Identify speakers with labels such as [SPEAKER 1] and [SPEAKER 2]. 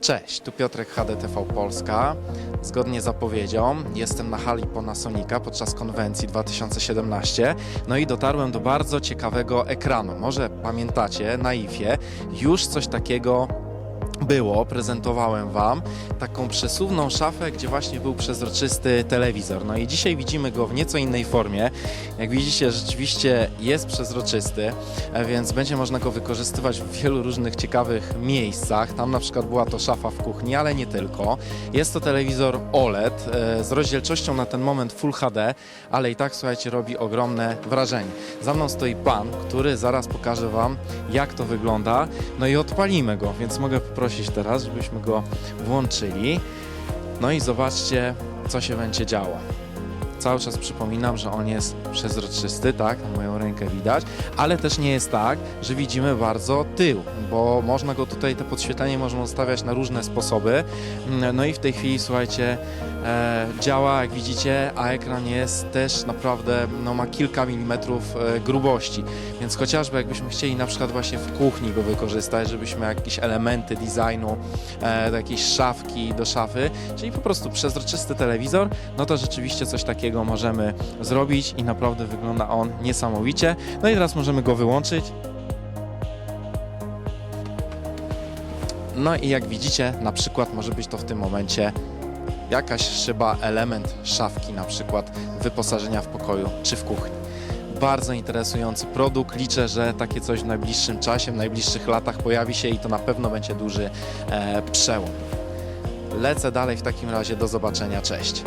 [SPEAKER 1] Cześć, tu Piotrek HDTV Polska. Zgodnie z zapowiedzią jestem na hali Panasonica podczas konwencji 2017. No i dotarłem do bardzo ciekawego ekranu. Może pamiętacie, na IFie już coś takiego było, prezentowałem Wam taką przesuwną szafę, gdzie właśnie był przezroczysty telewizor. No i dzisiaj widzimy go w nieco innej formie. Jak widzicie, rzeczywiście jest przezroczysty, e, więc będzie można go wykorzystywać w wielu różnych ciekawych miejscach. Tam na przykład była to szafa w kuchni, ale nie tylko. Jest to telewizor OLED e, z rozdzielczością na ten moment Full HD, ale i tak słuchajcie, robi ogromne wrażenie. Za mną stoi pan, który zaraz pokaże Wam, jak to wygląda. No i odpalimy go, więc mogę poprosić teraz, żebyśmy go włączyli. No i zobaczcie, co się będzie działo. Cały czas przypominam, że on jest przezroczysty, tak, na moją rękę widać, ale też nie jest tak, że widzimy bardzo tył, bo można go tutaj, te podświetlenie można ustawiać na różne sposoby. Mm, No i w tej chwili, słuchajcie, e, działa, jak widzicie, a ekran jest też naprawdę, no ma kilka milimetrów e, grubości, więc chociażby jakbyśmy chcieli na przykład właśnie w kuchni go wykorzystać, żebyśmy jakieś elementy designu, e, do jakiejś szafki do szafy, czyli po prostu przezroczysty telewizor, no to rzeczywiście coś takiego możemy zrobić i naprawdę wygląda on niesamowicie. No i teraz możemy go wyłączyć. No i jak widzicie, na przykład może być to w tym momencie jakaś szyba, element szafki, na przykład wyposażenia w pokoju czy w kuchni. Bardzo interesujący produkt. Liczę, że takie coś w najbliższym czasie, w najbliższych latach pojawi się i to na pewno będzie duży e, przełom. Lecę dalej w takim razie. Do zobaczenia. Cześć.